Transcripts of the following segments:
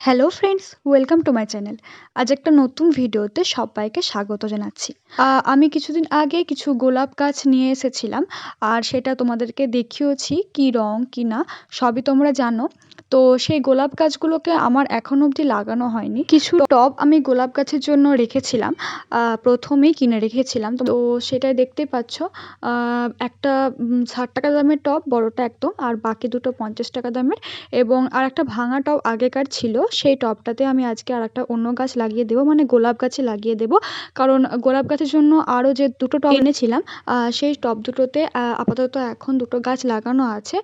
Hello friends welcome to my channel আজ একটা নতুন ভিডিওতে সবাইকে স্বাগত জানাচ্ছি। আমি কিছুদিন আগে কিছু গোলাপ গাছ নিয়ে এসেছিলাম, আর সেটা তোমাদেরকে দেখিয়েছি, কি রং, কি না, সবই তোমরা জানো। তো সেই গোলাপ গাছগুলোকে আমার এখনও অবধি লাগানো হয়নি। কিছু টব আমি গোলাপ গাছের জন্য রেখেছিলাম প্রথমেই কিনে রেখেছিলাম। তো সেটাই দেখতেই পাচ্ছ একটা ষাট টাকা দামের টব, বড়টা একদম, আর বাকি দুটো পঞ্চাশ টাকা দামের। এবং আর একটা ভাঙা টব আগেকার ছিল, সেই টবটাতে আমি আজকে আর একটা অন্য গাছ লাগিয়ে দেবো মানে গোলাপ গাছে লাগিয়ে দেবো। কারণ গোলাপ গাছের জন্য আরও যে দুটো টব এনেছিলাম সেই টব দুটোতে আপাতত এখন দুটো গাছ লাগানো আছে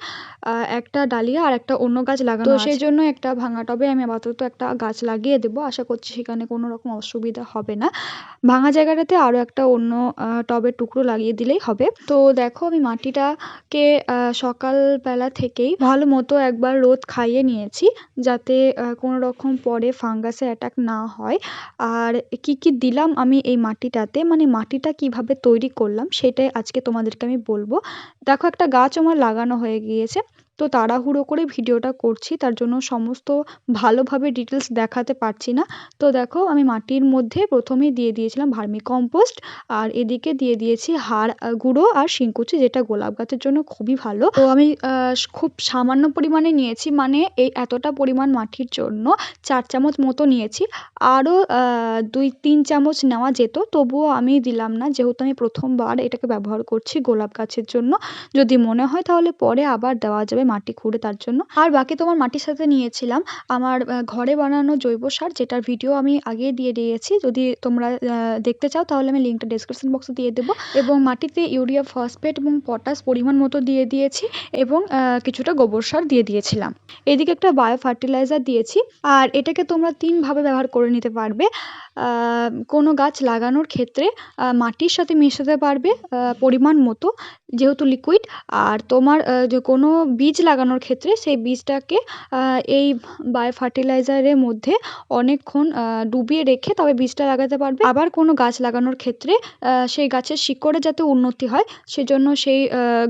একটা ডালিয়া আর একটা অন্য গাছ লাগানো তো সেই জন্য একটা ভাঙা টবে আমি আপাতত একটা গাছ লাগিয়ে দেবো। আশা করছি সেখানে কোনো রকম অসুবিধা হবে না। ভাঙা জায়গাটাতে আরও একটা অন্য টবের টুকরো লাগিয়ে দিলেই হবে। তো দেখো আমি মাটিটাকে আহ, সকালবেলা থেকেই ভালো মতো একবার রোদ খাইয়ে নিয়েছি যাতে কোনো রকম পরে ফাঙ্গাসের অ্যাটাক না হয়। আর কি কি দিলাম আমি এই মাটিটাতে? মানে মাটিটা কীভাবে তৈরি করলাম সেটাই আজকে তোমাদেরকে আমি বলব। দেখো একটা গাছ আমার লাগানো হয়ে গিয়েছে। তো তাড়াহুড়ো করে ভিডিওটা করছি, তার জন্য সমস্ত ভালোভাবে ডিটেলস দেখাতে পারছি না। তো দেখো, আমি মাটির মধ্যে প্রথমেই দিয়ে দিয়েছিলাম ভার্মি কম্পোস্ট আর এদিকে দিয়ে দিয়েছি হাড় গুঁড়ো আর শিংকুচি, যেটা গোলাপ গাছের জন্য খুবই ভালো। তো আমি খুব সামান্য পরিমাণে নিয়েছি মানে এই এতটা পরিমাণ মাটির জন্য চার চামচ মতো নিয়েছি। আরও দুই তিন চামচ নেওয়া যেত, তবুও আমি দিলাম না, যেহেতু আমি প্রথমবার এটাকে ব্যবহার করছি গোলাপ গাছের জন্য। যদি মনে হয় তাহলে পরে আবার দেওয়া যাবে। মাটি খুঁড়ে তার জন্য। আর বাকি তোমার মাটির সাথে নিয়েছিলাম। আমার ঘরে বানানো জৈব সার, যেটার ভিডিও আমি আগে দিয়ে দিয়েছি। যদি তোমরা দেখতে চাও, তাহলে আমি লিঙ্কটা ডেসক্রিপশন বক্সে দিয়ে দেবো। এবং মাটিতে ইউরিয়া ফসফেট এবং পটাশ পরিমাণ মতো দিয়ে দিয়েছি এবং কিছুটা গোবর সার দিয়ে দিয়েছিলাম। এদিকে একটা বায়ো ফার্টিলাইজার দিয়েছি। আর এটাকে তোমরা তিনভাবে ব্যবহার করে নিতে পারবে। কোনো গাছ লাগানোর ক্ষেত্রে মাটির সাথে মেশাতে পারবে পরিমাণ মতো, যেহেতু লিকুইড আর তোমার যে কোনো বীজ লাগানোর ক্ষেত্রে সেই বীজটাকে এই বায়ো ফার্টিলাইজারের মধ্যে অনেকক্ষণ ডুবিয়ে রেখে তবে বীজটা লাগাতে পারবে। আবার কোনো গাছ লাগানোর ক্ষেত্রে সেই গাছের শিকড়ে যাতে উন্নতি হয়, সেজন্য সেই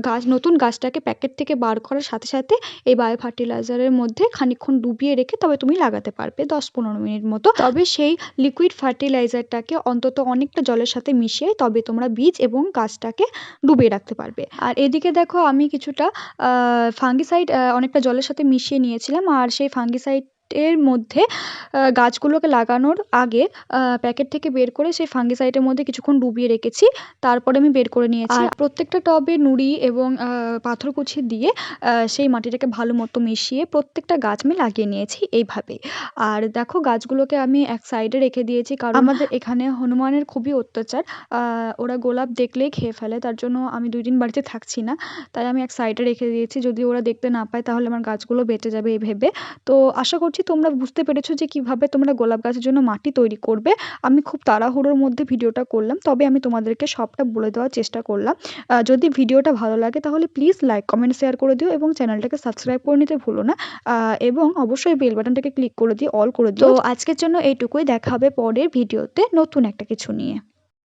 গাছ, নতুন গাছটাকে প্যাকেট থেকে বার করার সাথে সাথে এই বায়ো ফার্টিলাইজারের মধ্যে খানিকক্ষণ ডুবিয়ে রেখে তবে তুমি লাগাতে পারবে দশ পনেরো মিনিট মতো। তবে সেই লিকুইড ফার্টিলাইজারটাকে অন্তত অনেকটা জলের সাথে মিশিয়ে তবে তোমরা বীজ এবং গাছটাকে ডুবিয়ে রাখতে পারবে। আর এদিকে দেখো আমি কিছুটা ফাঙ্গিসাইড অনেকটা জলের সাথে মিশিয়ে নিয়েছিলাম আর সেই ফাঙ্গিসাইড এর মধ্যে গাছগুলোকে লাগানোর আগে প্যাকেট থেকে বের করে সেই ফাঙ্গিসাইডের মধ্যে কিছুক্ষণ ডুবিয়ে রেখেছি। তারপরে আমি বের করে নিয়েছি। আর প্রত্যেকটা টবে নুড়ি এবং পাথরকুচি দিয়ে সেই মাটিটাকে ভালো মতো মিশিয়ে প্রত্যেকটা গাছ আমি লাগিয়ে নিয়েছি এইভাবে। আর দেখো গাছগুলোকে আমি এক সাইডে রেখে দিয়েছি কারণ আমাদের এখানে হনুমানের খুবই অত্যাচার। ওরা গোলাপ দেখলেই খেয়ে ফেলে তার জন্য আমি দুই দিন বাড়িতে থাকছি না। তাই আমি এক সাইডে রেখে দিয়েছি। যদি ওরা দেখতে না পায় তাহলে আমার গাছগুলো বেঁচে যাবে এই ভেবে। তো আশা করছি তোমরা বুঝতে পেরেছ যে কীভাবে তোমরা গোলাপ গাছের জন্য মাটি তৈরি করবে। আমি খুব তাড়াহুড়োর মধ্যে ভিডিওটা করলাম, তবে আমি তোমাদেরকে সবটা বলে দেওয়ার চেষ্টা করলাম। যদি ভিডিওটা ভালো লাগে তাহলে প্লিজ লাইক কমেন্ট শেয়ার করে দিও এবং চ্যানেলটাকে সাবস্ক্রাইব করে নিতে ভুলো না। এবং অবশ্যই বেল বাটনটাকে ক্লিক করে দিয়ে অল করে দিও। আজকের জন্য এইটুকুই, দেখা হবে পরের ভিডিওতে নতুন একটা কিছু নিয়ে।